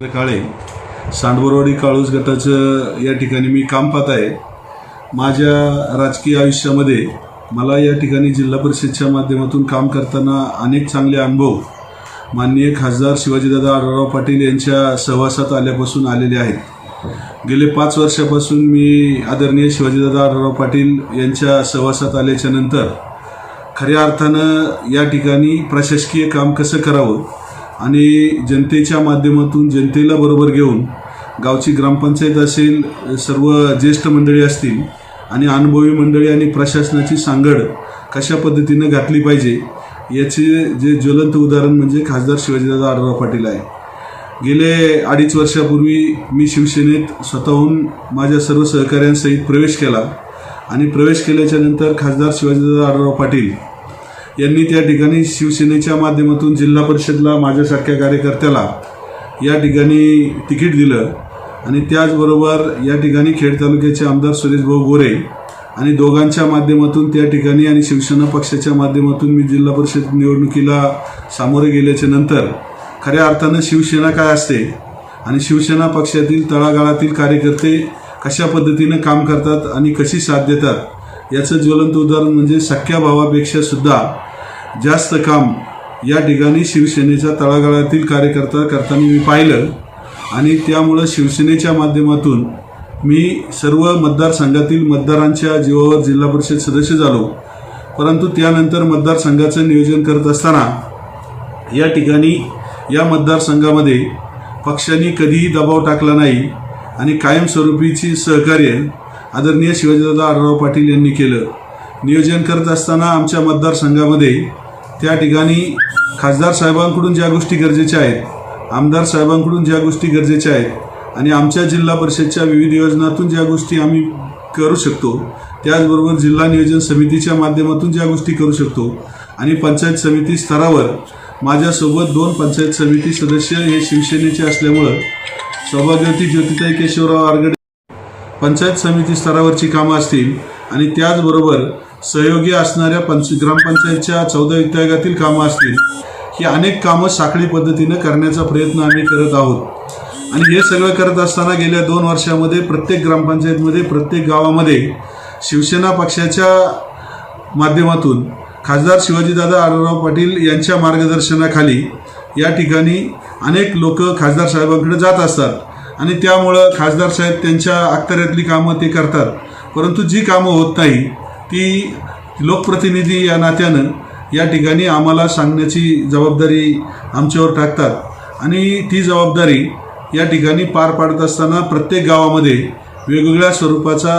काळे सांडवरवाडी काळूस गटाचं या ठिकाणी मी काम पाहत आहे. माझ्या राजकीय आयुष्यामध्ये मला या ठिकाणी जिल्हा परिषदच्या माध्यमातून काम करताना अनेक चांगले अनुभव माननीय खासदार शिवाजीदादा आढळराव पाटील यांच्या सहवासात आल्यापासून आलेले आहेत. गेले पाच वर्षापासून मी आदरणीय शिवाजीदादा आढळराव पाटील यांच्या सहवासात आल्याच्यानंतर खऱ्या अर्थानं या ठिकाणी प्रशासकीय काम कसं करावं आणि जनतेच्या माध्यमातून जनतेला बरोबर घेऊन गावची ग्रामपंचायत असेल सर्व ज्येष्ठ मंडळी असतील आणि अनुभवी मंडळी आणि प्रशासनाची सांगड कशा पद्धतीनं घातली पाहिजे याचे जे ज्वलंत उदाहरण म्हणजे खासदार शिवाजीदादा आढळराव पाटील आहे. गेले अडीच वर्षापूर्वी मी शिवसेनेत स्वतःहून माझ्या सर्व सहकाऱ्यांसहित प्रवेश केला आणि प्रवेश केल्याच्यानंतर खासदार शिवाजीदादा आढळराव पाटील यांनी त्या ठिकाणी शिवसेनेच्या माध्यमातून जिल्हा परिषदला माझ्यासारख्या कार्यकर्त्याला या ठिकाणी तिकीट दिलं. आणि त्याचबरोबर या ठिकाणी खेड तालुक्याचे आमदार सुरेशभाऊ गोरे आणि दोघांच्या माध्यमातून त्या ठिकाणी आणि शिवसेना पक्षाच्या माध्यमातून मी जिल्हा परिषद निवडणुकीला सामोरे गेल्याच्यानंतर खऱ्या अर्थानं शिवसेना काय असते आणि शिवसेना पक्षातील तळागाळातील कार्यकर्ते कशा पद्धतीनं काम करतात आणि कशी साथ देतात याचं ज्वलंत उदाहरण म्हणजे सख्या भावापेक्षा सुद्धा जास्त काम या ठिकाणी शिवसेनेच्या तळागाळातील कार्यकर्ता करताना मी पाहिलं. आणि त्यामुळं शिवसेनेच्या माध्यमातून मी सर्व मतदारसंघातील मतदारांच्या जीवावर जिल्हा परिषद सदस्य झालो. परंतु त्यानंतर मतदारसंघाचं नियोजन करत असताना या ठिकाणी या मतदारसंघामध्ये पक्षांनी कधीही दबाव टाकला नाही. आणि कायमस्वरूपीची सहकार्य आदरणीय शिवाजीदादा आढळराव पाटील यांनी केलं. नियोजन करत असताना आमच्या मतदारसंघामध्ये त्या ठिकाणी खासदार साहेबांकडून ज्या गोष्टी गरजेच्या आहेत आमदार साहेबांकडून ज्या गोष्टी गरजेच्या आहेत आणि आमच्या जिल्हा परिषदच्या विविध योजनातून ज्या गोष्टी आम्ही करू शकतो त्याचबरोबर जिल्हा नियोजन समितीच्या माध्यमातून ज्या गोष्टी करू शकतो आणि पंचायत समिती स्तरावर माझ्यासोबत दोन पंचायत समिती सदस्य हे शिवसेनेचे असल्यामुळं सौभाग्यवती ज्योतिताई केशवराव आरगडे पंचायत समिती स्तरावरची कामं असतील आणि त्याचबरोबर सहयोगी असणाऱ्या पंच ग्रामपंचायतच्या चौदा विभागातील कामं असतील ही अनेक कामं साखळी पद्धतीनं करण्याचा प्रयत्न आम्ही करत आहोत. आणि हे सगळं करत असताना गेल्या दोन वर्षामध्ये प्रत्येक ग्रामपंचायतमध्ये प्रत्येक गावामध्ये शिवसेना पक्षाच्या माध्यमातून खासदार शिवाजीदादा आढळराव पाटील यांच्या मार्गदर्शनाखाली या ठिकाणी अनेक लोक खासदार साहेबांकडे जात असतात. आणि त्यामुळं खासदार साहेब त्यांच्या अखत्याऱ्यातली कामं ते करतात. परंतु जी कामं होत नाही ती लोकप्रतिनिधी या नात्यानं या ठिकाणी आम्हाला सांगण्याची जबाबदारी आमच्यावर टाकतात. आणि ती जबाबदारी या ठिकाणी पार पाडत असताना प्रत्येक गावामध्ये वेगवेगळ्या स्वरूपाचा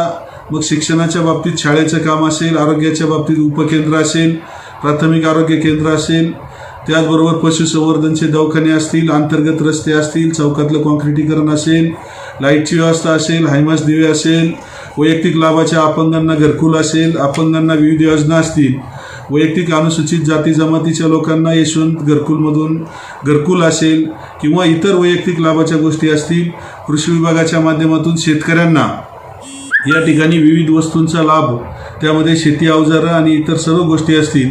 मग शिक्षणाच्या बाबतीत शाळेचं काम असेल आरोग्याच्या बाबतीत उपकेंद्र असेल प्राथमिक आरोग्य केंद्र असेल त्याचबरोबर पशुसंवर्धनचे दवाखाने असतील अंतर्गत रस्ते असतील चौकातलं कॉन्क्रिटीकरण असेल लाईटची व्यवस्था असेल हायमास दिवे असेल वैयक्तिक लाभाच्या अपंगांना घरकुल असेल अपंगांना विविध योजना असतील. वैयक्तिक अनुसूचित जाती जमातीच्या लोकांना यशवंत घरकुलमधून घरकुल असेल किंवा इतर वैयक्तिक लाभाच्या गोष्टी असतील कृषी विभागाच्या माध्यमातून शेतकऱ्यांना. या ठिकाणी विविध वस्तूंचा लाभ त्यामध्ये शेती अवजारं आणि इतर सर्व गोष्टी असतील.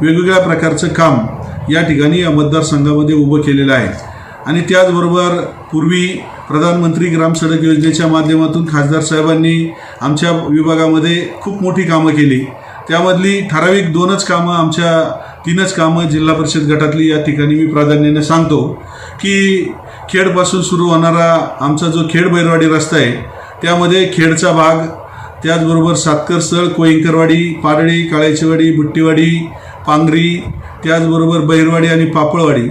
वेगवेगळ्या प्रकारचं काम. या ठिकाणी या मतदारसंघामध्ये उभं केलेलं आहे. आणि त्याचबरोबर पूर्वी प्रधानमंत्री ग्राम सडक योजनेच्या माध्यमातून खासदार साहेबांनी आमच्या विभागामध्ये खूप मोठी कामं केली. त्यामधली ठराविक दोनच कामं आमच्या तीनच कामं जिल्हा परिषद गटातली या ठिकाणी मी प्राधान्याने सांगतो की खेडपासून सुरू होणारा आमचा जो खेड बैरवाडी रस्ता आहे त्यामध्ये खेडचा भाग त्याचबरोबर सातकर स्थळ कोईंकरवाडी पारडी काळ्याचीवाडी बुट्टीवाडी पांगरी त्याचबरोबर बहिरवाडी आणि पापळवाडी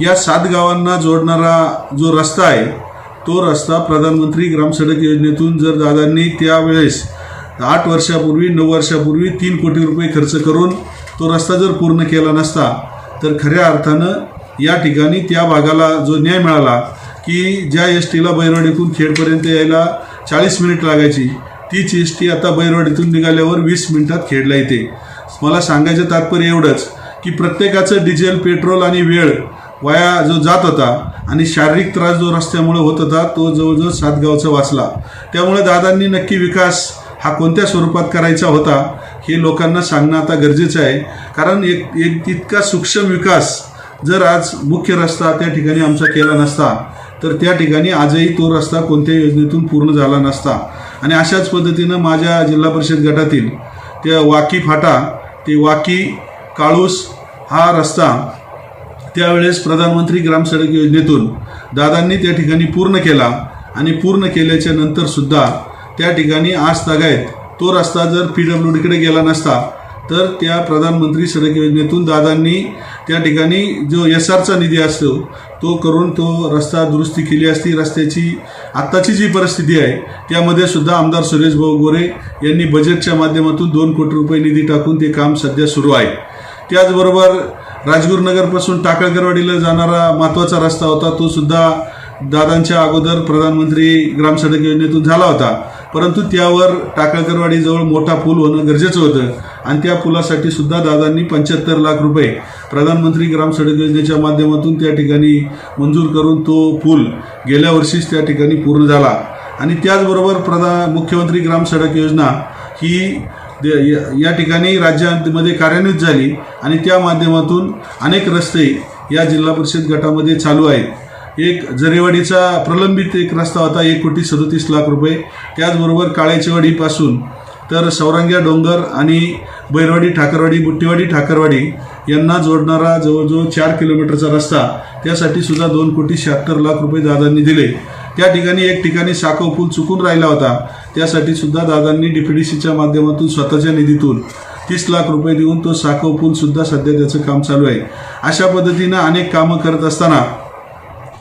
या सात गावांना जोडणारा जो रस्ता आहे तो रस्ता प्रधानमंत्री ग्राम सडक योजनेतून जर दादांनी त्यावेळेस आठ वर्षापूर्वी नऊ वर्षापूर्वी तीन कोटी रुपये खर्च करून तो रस्ता जर पूर्ण केला नसता तर खऱ्या अर्थानं या ठिकाणी त्या भागाला जो न्याय मिळाला की ज्या एस टीला बैरवाडीतून खेडपर्यंत यायला चाळीस मिनिट लागायची तीच एस टी आता बैरवाडीतून निघाल्यावर वीस मिनिटात खेडला येते मला सांगायचं तात्पर्य एवढंच की प्रत्येकाचं डिझेल पेट्रोल आणि वेळ वाया जो जात होता आणि शारीरिक त्रास जो रस्त्यामुळे होत होता तो जवळजवळ सातगावचा वाचला. त्यामुळे दादांनी नक्की विकास हा कोणत्या स्वरूपात करायचा होता हे लोकांना सांगणं आता गरजेचं आहे. कारण एक एक इतका सूक्ष्म विकास जर आज मुख्य रस्ता त्या ठिकाणी आमचा केला नसता तर त्या ठिकाणी आजही तो रस्ता कोणत्या योजनेतून पूर्ण झाला नसता. आणि अशाच पद्धतीनं माझ्या जिल्हा परिषद गटातील त्या वाकी फाटा की वाकी काळूस हा रस्ता त्यावेळेस प्रधानमंत्री ग्रामसडक योजनेतून दादांनी त्या ठिकाणी पूर्ण केला आणि पूर्ण केल्याच्या नंतरसुद्धा त्या ठिकाणी आज तागायत तो रस्ता जर पी डब्ल्यू डीकडे गेला नसता तर त्या प्रधानमंत्री सडक योजनेतून दादांनी त्या ठिकाणी जो एस आरचा निधी असतो तो करून तो रस्ता दुरुस्ती केली असती रस्त्याची आत्ताची जी परिस्थिती आहे त्यामध्ये सुद्धा आमदार सुरेश भाऊ गोरे यांनी बजेटच्या माध्यमातून दोन कोटी रुपये निधी टाकून ते काम सध्या सुरू आहे. त्याचबरोबर राजगुरुनगरपासून टाकळकरवाडीला जाणारा महत्त्वाचा रस्ता होता तो सुद्धा दादांच्या अगोदर प्रधानमंत्री ग्रामसडक योजनेतून झाला होता. परंतु त्यावर टाकळकरवाडीजवळ मोठा पूल होणं गरजेचं होतं आणि त्या पुलासाठी सुद्धा दादांनी पंच्याहत्तर लाख रुपये प्रधानमंत्री ग्राम सडक योजनेच्या माध्यमातून त्या ठिकाणी मंजूर करून तो पूल गेल्या वर्षीच त्या ठिकाणी पूर्ण झाला. आणि त्याचबरोबर प्रधा मुख्यमंत्री ग्राम सडक योजना ही या- या ठिकाणी राज्यामध्ये कार्यान्वित झाली आणि त्या माध्यमातून अनेक रस्ते या जिल्हा परिषद गटामध्ये चालू आहेत. एक जरेवाडीचा प्रलंबित एक रस्ता होता एक कोटी सदतीस लाख रुपये. त्याचबरोबर काळेचवाडीपासून तर सौरांग्या डोंगर आणि बैरवाडी ठाकरवाडी बुट्टीवाडी ठाकरवाडी यांना जोडणारा जवळजवळ चार किलोमीटरचा रस्ता त्यासाठी सुद्धा दोन कोटी शहात्तर लाख रुपये दादांनी दिले. त्या ठिकाणी एक ठिकाणी साखव पूल चुकून राहिला होता. त्यासाठी सुद्धा दादांनी डीपीडीसीच्या माध्यमातून स्वतःच्या निधीतून तीस लाख रुपये देऊन तो साखव पूल सुद्धा सध्या त्याचं काम चालू आहे. अशा पद्धतीनं अनेक कामं करत असताना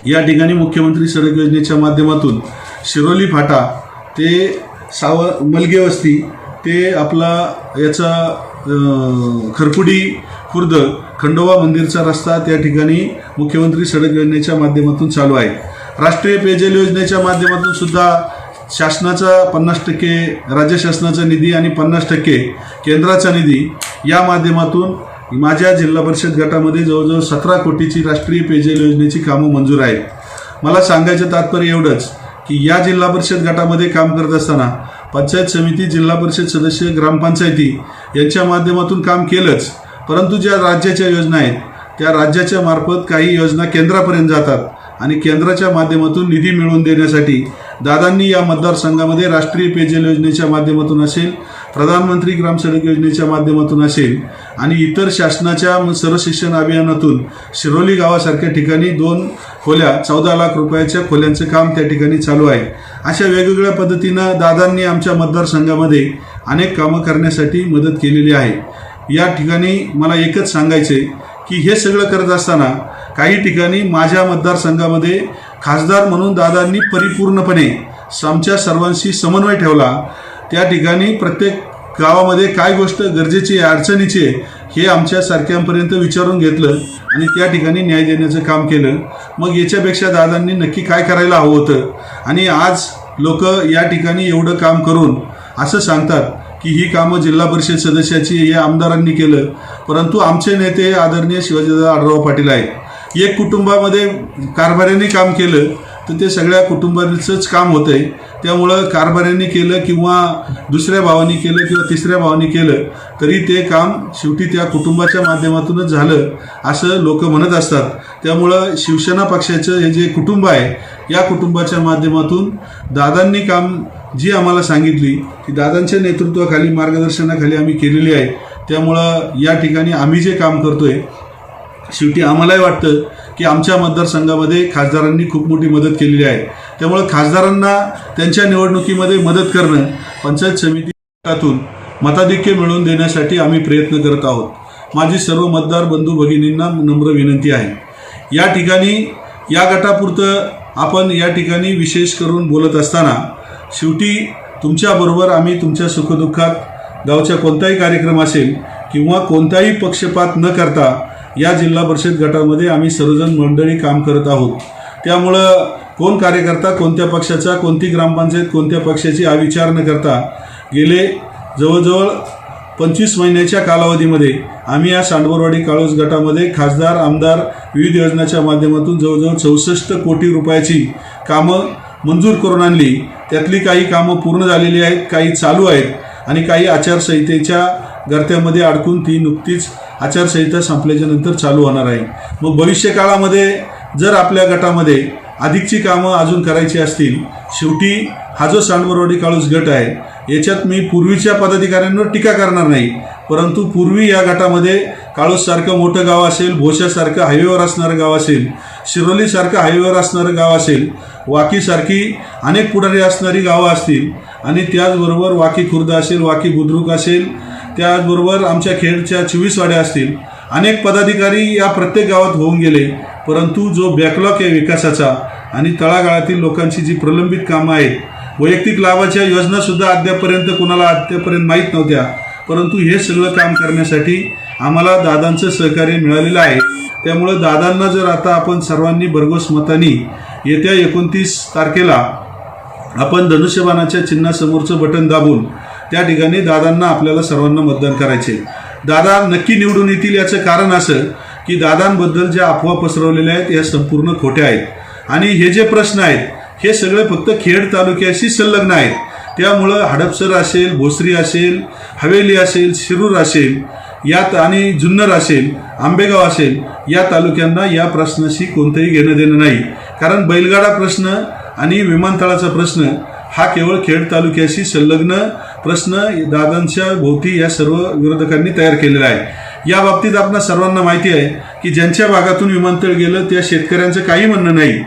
या ठिकाणी मुख्यमंत्री सडक योजनेच्या माध्यमातून शिरोली फाटा ते साव मलगे वस्ती ते आपला याचा खरकुडी खुर्द खंडोबा मंदिरचा रस्ता त्या ठिकाणी मुख्यमंत्री सडक योजनेच्या माध्यमातून चालू आहे. राष्ट्रीय पेयजल योजनेच्या माध्यमातून सुद्धा शासनाचा पन्नास टक्के राज्य शासनाचा निधी आणि पन्नास टक्के केंद्राचा निधी या माध्यमातून माझ्या जिल्हा परिषद गटामध्ये जवळजवळ सतरा कोटीची राष्ट्रीय पेयजल योजनेची कामं मंजूर आहेत. मला सांगायचं तात्पर्य एवढंच की या जिल्हा परिषद गटामध्ये काम करत असताना पंचायत समिती जिल्हा परिषद सदस्य ग्रामपंचायती यांच्या माध्यमातून काम केलंच. परंतु ज्या राज्याच्या योजना आहेत त्या राज्याच्या मार्फत काही योजना केंद्रापर्यंत जातात आणि केंद्राच्या माध्यमातून निधी मिळवून देण्यासाठी दादांनी या मतदारसंघामध्ये राष्ट्रीय पेयजल योजनेच्या माध्यमातून असेल प्रधानमंत्री ग्राम सडक योजनेच्या माध्यमातून असेल आणि इतर शासनाच्या सर्व शिक्षण अभियानातून शिरोली गावासारख्या ठिकाणी दोन खोल्या चौदा लाख रुपयाच्या खोल्यांचं काम त्या ठिकाणी चालू आहे. अशा वेगवेगळ्या पद्धतीनं दादांनी आमच्या मतदारसंघामध्ये अनेक कामं करण्यासाठी मदत केलेली आहे. या ठिकाणी मला एकच सांगायचं आहे की हे सगळं करत असताना काही ठिकाणी माझ्या मतदारसंघामध्ये खासदार म्हणून दादांनी परिपूर्णपणे आमच्या सर्वांशी समन्वय ठेवला. त्या ठिकाणी प्रत्येक गावामध्ये काय गोष्ट गरजेची आहे अडचणीची आहे हे आमच्या सारख्यांपर्यंत विचारून घेतलं आणि त्या ठिकाणी न्याय देण्याचं काम केलं. मग याच्यापेक्षा दादांनी नक्की काय करायला हवं होतं? आणि आज लोक या ठिकाणी एवढं काम करून असं सांगतात की ही कामं जिल्हा परिषद सदस्याची या आमदारांनी केलं. परंतु आमचे नेते आदरणीय शिवाजीदादा आढराव पाटील आहेत. एक कुटुंबामध्ये कारभाऱ्याने काम केलं. तर ते सगळ्या कुटुंबाचंच काम होतं आहे त्यामुळं कारभाऱ्यांनी केलं किंवा दुसऱ्या भावानी केलं किंवा तिसऱ्या भावानी केलं तरी ते काम शेवटी त्या कुटुंबाच्या माध्यमातूनच झालं असं लोक म्हणत असतात. त्यामुळं शिवसेना पक्षाचं हे जे कुटुंब आहे या कुटुंबाच्या माध्यमातून दादांनी काम जी आम्हाला सांगितली ती दादांच्या नेतृत्वाखाली मार्गदर्शनाखाली आम्ही केलेली आहे. त्यामुळं या ठिकाणी आम्ही जे काम करतोय शेवटी आम्हालाही वाटतं की आमच्या मतदारसंघामध्ये खासदारांनी खूप मोठी मदत केलेली आहे. त्यामुळं खासदारांना त्यांच्या निवडणुकीमध्ये मदत करणं पंचायत समितीतून मताधिक्य मिळवून देण्यासाठी आम्ही प्रयत्न करत आहोत. माझी सर्व मतदार बंधू भगिनींना नम्र विनंती आहे. या ठिकाणी या गटापुरतं आपण या ठिकाणी विशेष करून बोलत असताना शेवटी तुमच्याबरोबर आम्ही तुमच्या सुखदुःखात गावच्या कोणताही कार्यक्रम असेल किंवा कोणताही पक्षपात न करता या जिल्हा परिषद गटामध्ये आम्ही सर्वजण मंडळी काम करत आहोत. त्यामुळं कोण कार्यकर्ता कोणत्या पक्षाचा कोणती ग्रामपंचायत कोणत्या पक्षाची हा विचार न करता गेले जवळजवळ पंचवीस महिन्याच्या कालावधीमध्ये आम्ही या सांडवरवाडी काळोस गटामध्ये खासदार आमदार विविध योजनाच्या माध्यमातून जवळजवळ चौसष्ट कोटी रुपयाची कामं मंजूर करून आणली. त्यातली काही कामं पूर्ण झालेली आहेत काही चालू आहेत आणि काही आचारसंहितेच्या गर्त्यामध्ये अडकून ती नुकतीच आचारसंहिता संपल्याच्या नंतर चालू होणार आहे. मग भविष्य काळामध्ये जर आपल्या गटामध्ये अधिकची कामं अजून करायची असतील शेवटी हा जो सांडवरवाडी काळूस गट आहे याच्यात मी पूर्वीच्या पदाधिकाऱ्यांवर टीका करणार नाही. परंतु पूर्वी या गटामध्ये काळूससारखं मोठं गाव असेल भोशासारखं हायवेवर असणारं गाव असेल शिरोलीसारखं हायवेवर असणारं गाव असेल वाकीसारखी अनेक पुढारी असणारी गावं असतील आणि त्याचबरोबर वाकी खुर्द असेल वाकी बुद्रुक असेल त्याचबरोबर आमच्या खेडच्या चोवीसवाड्या असतील अनेक पदाधिकारी या प्रत्येक गावात होऊन गेले परंतु जो बॅकलॉग आहे विकासाचा आणि तळागाळातील लोकांची जी प्रलंबित कामं आहेत वैयक्तिक लाभाच्या योजनासुद्धा अद्यापर्यंत कोणाला अद्यापर्यंत माहीत नव्हत्या परंतु हे सगळं काम करण्यासाठी आम्हाला दादांचं सहकार्य मिळालेलं आहे. त्यामुळं दादांना जर आता आपण सर्वांनी भरघोस मतानी येत्या एकोणतीस तारखेला आपण धनुष्यबाणाच्या चिन्हासमोरचं बटन दाबून त्या ठिकाणी दादांना आपल्याला सर्वांना मतदान करायचे. दादा नक्की निवडून येतील याचं कारण असं की दादांबद्दल ज्या अफवा पसरवलेल्या आहेत या संपूर्ण खोट्या आहेत. आणि हे जे प्रश्न आहेत हे सगळे फक्त खेड तालुक्याशी संलग्न आहेत. त्यामुळं हडपसर असेल भोसरी असेल हवेली असेल शिरूर असेल यात आणि जुन्नर असेल आंबेगाव असेल या तालुक्यांना या प्रश्नाशी कोणतंही घेणं देणं नाही. कारण बैलगाडा प्रश्न आणि विमानतळाचा प्रश्न हा केवळ खेड तालुक्याशी संलग्न प्रश्न दादांच्या भोवती या सर्व विरोधकांनी तयार केलेला आहे. या बाबतीत आपणा सर्वांना माहिती आहे की ज्यांच्या भागातून विमानतळ गेलं त्या शेतकऱ्यांचं काही म्हणणं नाही.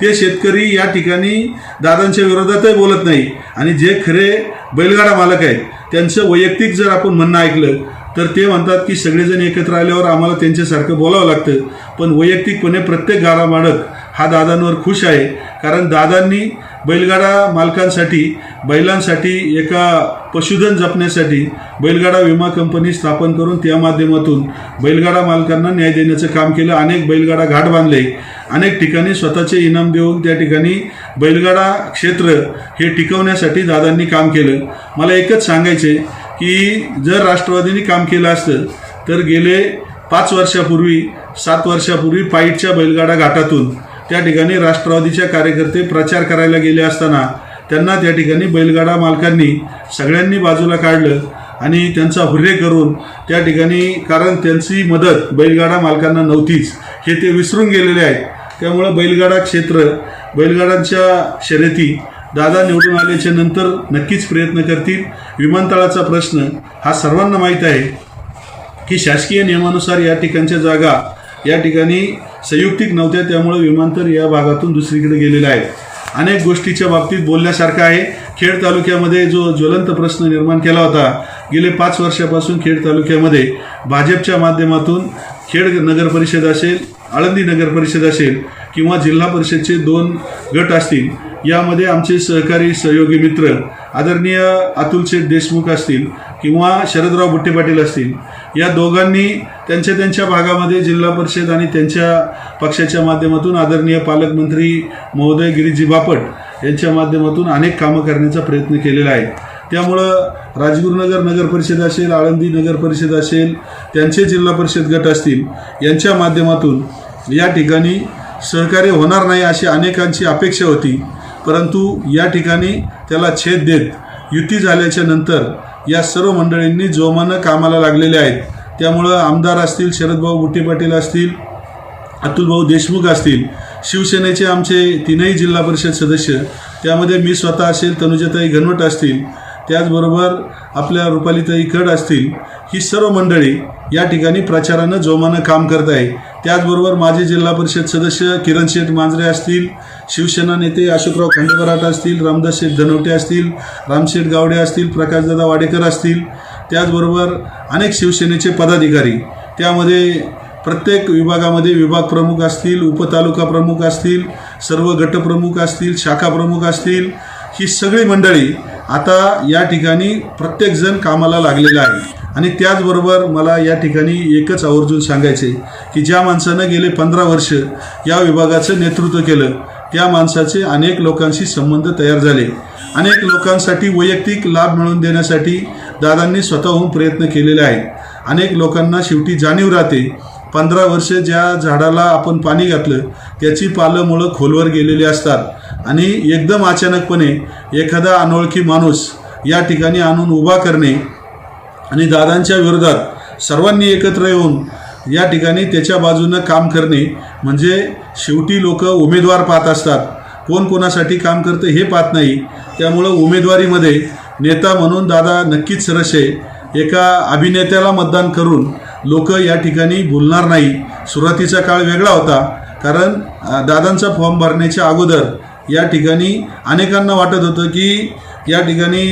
ते शेतकरी या ठिकाणी दादांच्या विरोधातही बोलत नाही. आणि जे खरे बैलगाडा मालक आहेत त्यांचं वैयक्तिक जर आपण म्हणणं ऐकलं तर ते म्हणतात की सगळेजण एकत्र आल्यावर आम्हाला त्यांच्यासारखं बोलावं लागतं. पण वैयक्तिकपणे प्रत्येक गाडा मालक हा दादांवर खुश आहे. कारण दादांनी बैलगाडा मालकांसाठी बैलांसाठी एका पशुधन जपण्यासाठी बैलगाडा विमा कंपनी स्थापन करून त्या माध्यमातून बैलगाडा मालकांना न्याय देण्याचं काम केलं. अनेक बैलगाडा घाट बांधले. अनेक ठिकाणी स्वतःचे इनाम देऊन त्या ठिकाणी बैलगाडा क्षेत्र हे टिकवण्यासाठी दादांनी काम केलं. मला एकच सांगायचे की जर राष्ट्रवादीने काम केलं असतं तर गेले पाच वर्षापूर्वी सात वर्षापूर्वी पाईटच्या बैलगाडा घाटातून त्या ठिकाणी राष्ट्रवादीच्या कार्यकर्ते प्रचार करायला गेले असताना त्यांना त्या ठिकाणी बैलगाडा मालकांनी सगळ्यांनी बाजूला काढलं आणि त्यांचा हुर्रे करून त्या ठिकाणी कारण त्यांची मदत बैलगाडा मालकांना नव्हतीच हे ते विसरून गेलेले आहेत. त्यामुळं बैलगाडा क्षेत्र बैलगाड्यांच्या शर्यती दादा निवडून आल्याच्यानंतर नक्कीच प्रयत्न करतील. विमानतळाचा प्रश्न हा सर्वांना माहीत आहे की शासकीय नियमानुसार या ठिकाणच्या जागा या ठिकाणी संयुक्तिक नव्हत्या त्यामुळे विमानतळ या भागातून दुसरीकडे गेलेलं आहे. अनेक गोष्टीच्या बाबतीत बोलण्यासारखं आहे. खेड तालुक्यामध्ये जो ज्वलंत प्रश्न निर्माण केला होता गेले पाच वर्षापासून खेड तालुक्यामध्ये भाजपच्या माध्यमातून खेड नगर परिषद असेल आळंदी नगर परिषद असेल किंवा जिल्हा परिषदचे दोन गट असतील यामध्ये आमचे सहकारी सहयोगी मित्र आदरणीय अतुल शेठ देशमुख असतील किंवा शरदराव बुट्टे पाटील असतील या दोघांनी त्यांच्या त्यांच्या भागामध्ये जिल्हा परिषद आणि त्यांच्या पक्षाच्या माध्यमातून आदरणीय पालकमंत्री महोदय गिरीजी बापट यांच्या माध्यमातून अनेक कामं करण्याचा प्रयत्न केलेला आहे. त्यामुळं राजगुरुनगर नगर परिषद असेल आळंदी नगर परिषद असेल त्यांचे जिल्हा परिषद गट असतील यांच्या माध्यमातून या ठिकाणी सहकार्य होणार नाही अशी अनेकांची अपेक्षा होती. परंतु या ठिकाणी त्याला छेद देत युती झाल्याच्यानंतर या सर्व मंडळींनी जोमानं कामाला लागलेले आहेत. त्यामुळं आमदार असतील शरदभाऊ बुट्टे पाटील असतील अतुलभाऊ देशमुख असतील शिवसेनेचे आमचे तीनही जिल्हा परिषद सदस्य त्यामध्ये मी स्वतः असेल तनुजाताई घनवट असतील त्याचबरोबर आपल्या रुपालीताई कड असतील ही सर्व मंडळी या ठिकाणी प्रचारानं जोमानं काम करत आहे त्याचबरोबर माझे जिल्हा परिषद सदस्य किरण शेठ मांजरे असतील शिवसेना नेते अशोकराव खंडेबराट असतील रामदास शेठ धनवटे असतील रामशेठ गावडे असतील प्रकाशदादा वाडेकर असतील त्याचबरोबर अनेक शिवसेनेचे पदाधिकारी. त्यामध्ये प्रत्येक विभागामध्ये विभाग प्रमुख असतील उपतालुका प्रमुख असतील सर्व गटप्रमुख असतील शाखा प्रमुख असतील ही सगळी मंडळी आता या ठिकाणी प्रत्येकजण कामाला लागलेला आहे. आणि त्याचबरोबर मला या ठिकाणी एकच आवर्जून सांगायचे की ज्या माणसानं गेले पंधरा वर्ष या विभागाचं नेतृत्व केलं त्या माणसाचे अनेक लोकांशी संबंध तयार झाले. अनेक लोकांसाठी वैयक्तिक लाभ मिळवून देण्यासाठी दादांनी स्वतःहून प्रयत्न केलेले आहेत. अनेक लोकांना शेवटी जाणीव राहते. पंधरा वर्षे ज्या झाडाला आपण पाणी घातलं त्याची पालं मुळं खोलवर गेलेली असतात. आणि एकदम अचानकपणे एखादा अनोळखी माणूस या ठिकाणी आणून उभा करणे आणि दादांच्या विरोधात सर्वांनी एकत्र येऊन या ठिकाणी त्याच्या बाजूनं काम करणे म्हणजे शेवटी लोक उमेदवार पाहत असतात. कोण कोणासाठी काम करतं हे पाहत नाही. त्यामुळं उमेदवारीमध्ये नेता म्हणून दादा नक्कीच सरस आहे. एका अभिनेत्याला मतदान करून लोक या ठिकाणी बोलणार नाही. सुरुवातीचा काळ वेगळा होता कारण दादांचा फॉर्म भरण्याच्या अगोदर या ठिकाणी अनेकांना वाटत होतं की या ठिकाणी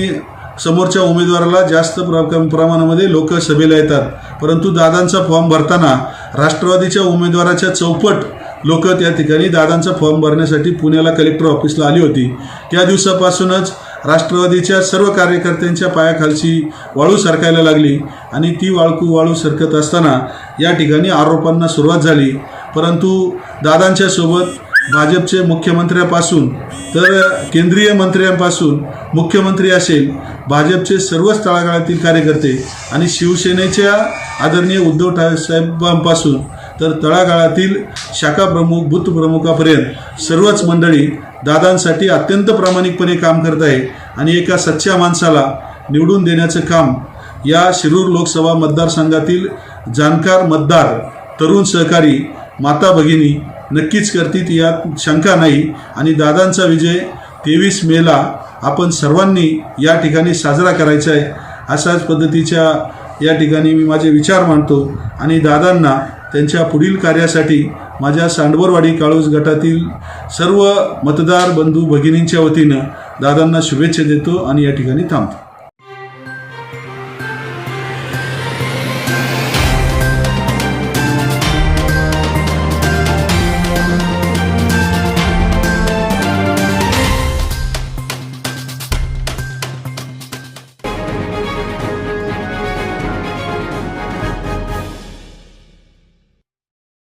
समोरच्या उमेदवाराला जास्त प्र प्रमाणामध्ये लोक सभेला येतात. परंतु दादांचा फॉर्म भरताना राष्ट्रवादीच्या उमेदवाराच्या चौपट लोक त्या ठिकाणी दादांचा फॉर्म भरण्यासाठी पुण्याला कलेक्टर ऑफिसला आली होती. त्या दिवसापासूनच राष्ट्रवादीच्या सर्व कार्यकर्त्यांच्या पायाखालची वाळू सरकायला लागली आणि ती वाळकू वाळू सरकत असताना या ठिकाणी आरोपांना सुरुवात झाली. परंतु दादांच्या सोबत भाजपचे मुख्यमंत्र्यापासून तर केंद्रीय मंत्र्यांपासून मुख्यमंत्री असेल भाजपचे सर्वच तळागाळातील कार्यकर्ते आणि शिवसेनेच्या आदरणीय उद्धव ठाकरे साहेबांपासून तर तळागाळातील शाखा प्रमुख बूथ प्रमुखापर्यंत सर्वच मंडळी दादांसाठी अत्यंत प्रामाणिकपणे काम करत आहे आणि एका सच्च्या माणसाला निवडून देण्याचं काम या शिरूर लोकसभा मतदारसंघातील जाणकार मतदार तरुण सहकारी माता भगिनी नक्कीच करतील यात शंका नाही. आणि दादांचा विजय तेवीस मेला आपण सर्वांनी या ठिकाणी साजरा करायचा आहे. अशाच पद्धतीच्या या ठिकाणी मी माझे विचार मांडतो. आणि दादांना त्यांच्या पुढील कार्यासाठी माझ्या सांडवरवाडी काळूस गटातील सर्व मतदार बंधू भगिनींच्या वतीनं दादांना शुभेच्छा देतो आणि या ठिकाणी थांबतो.